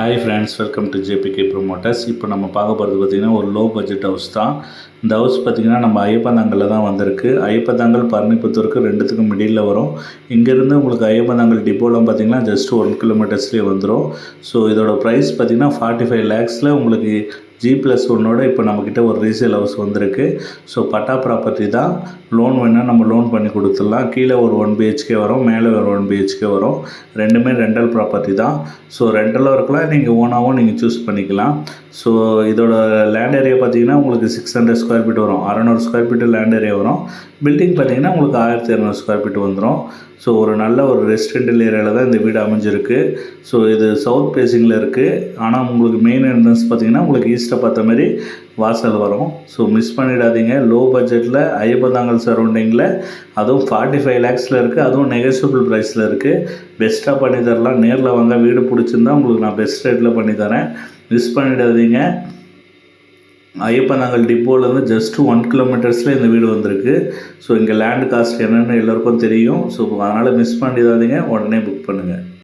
Hi friends welcome to JBK promoters இப்போ நம்ம பார்க்க போகிறது பார்த்திங்கன்னா ஒரு லோ பட்ஜெட் ஹவுஸ் தான். இந்த ஹவுஸ் பார்த்திங்கன்னா நம்ம ஐயப்பந்தாங்கலில் தான் வந்திருக்கு. ஐயப்பந்தாங்கல் பரணிப்புத்தூருக்கு ரெண்டுத்துக்கும் மிடியில் வரும். இங்கேருந்து உங்களுக்கு ஐயப்பந்தாங்கல் டிப்போலாம் பார்த்திங்கன்னா ஜஸ்ட் ஒன் கிலோமீட்டர்ஸ்லேயே வந்துடும் ஸோ இதோட ப்ரைஸ் பார்த்திங்கன்னா ஃபார்ட்டி ஃபைவ் லேக்ஸில் உங்களுக்கு ஜி ப்ளஸ் ஒன்னோட இப்போ நம்மக்கிட்ட ஒரு ரீசேல் ஹவுஸ் வந்திருக்கு. ஸோ பட்டா ப்ராப்பர்ட்டி தான். லோன் வேணால் நம்ம லோன் பண்ணி கொடுத்துடலாம். கீழே ஒரு ஒன் பிஹெச்கே வரும் மேலே ஒரு ஒன் பிஹெச்கே வரும். ரெண்டுமே ரெண்டல் ப்ராப்பர்ட்டி தான். ஸோ ரெண்டலும் இருக்கலாம் நீங்கள் ஓனாகவும் நீங்கள் சூஸ் பண்ணிக்கலாம். ஸோ இதோட லேண்ட் ஏரியா பார்த்தீங்கன்னா உங்களுக்கு சிக்ஸ் ஹண்ட்ரட் ஸ்கொயர் ஃபீட் வரும். அறநூறு ஸ்கொயர் ஃபீட் லேண்ட் ஏரியா வரும். பில்டிங் பார்த்தீங்கன்னா உங்களுக்கு ஆயிரத்தி இரநூறு ஸ்கொயர் ஃபீட் வந்துடும் ஸோ ஒரு நல்ல ஒரு ரெசிடென்டல் ஏரியாவில் தான் இந்த வீடு அமைஞ்சிருக்கு. ஸோ இது சவுத் பேசிங்கில் இருக்குது ஆனால் உங்களுக்கு மெயின் என்ட்ரன்ஸ் பார்த்தீங்கன்னா உங்களுக்கு பார்த்த மாதிரி வாசல் வரும். ஸோ மிஸ் பண்ணிடாதீங்க. லோ பட்ஜெட்டில் ஐயப்பதாங்கல் சரௌண்டிங்கில் அதுவும் ஃபார்ட்டி ஃபைவ் லேக்ஸில் இருக்குது அதுவும் நெகோசியபிள் ப்ரைஸில் இருக்குது பெஸ்ட்டாக பண்ணி தரலாம். நேரில் வாங்க. வீடு பிடிச்சிருந்தா உங்களுக்கு நான் பெஸ்ட் ரேட்டில் பண்ணி தரேன். மிஸ் பண்ணிடாதீங்க. ஐயப்பநாங்கல் டிப்போலேருந்து ஜஸ்ட் ஒன் கிலோமீட்டர்ஸில் இந்த வீடு வந்திருக்கு. ஸோ இங்கே லேண்ட் காஸ்ட் என்னென்னு எல்லாருக்கும் தெரியும். ஸோ அதனால் மிஸ் பண்ணிடாதீங்க. உடனே புக் பண்ணுங்கள்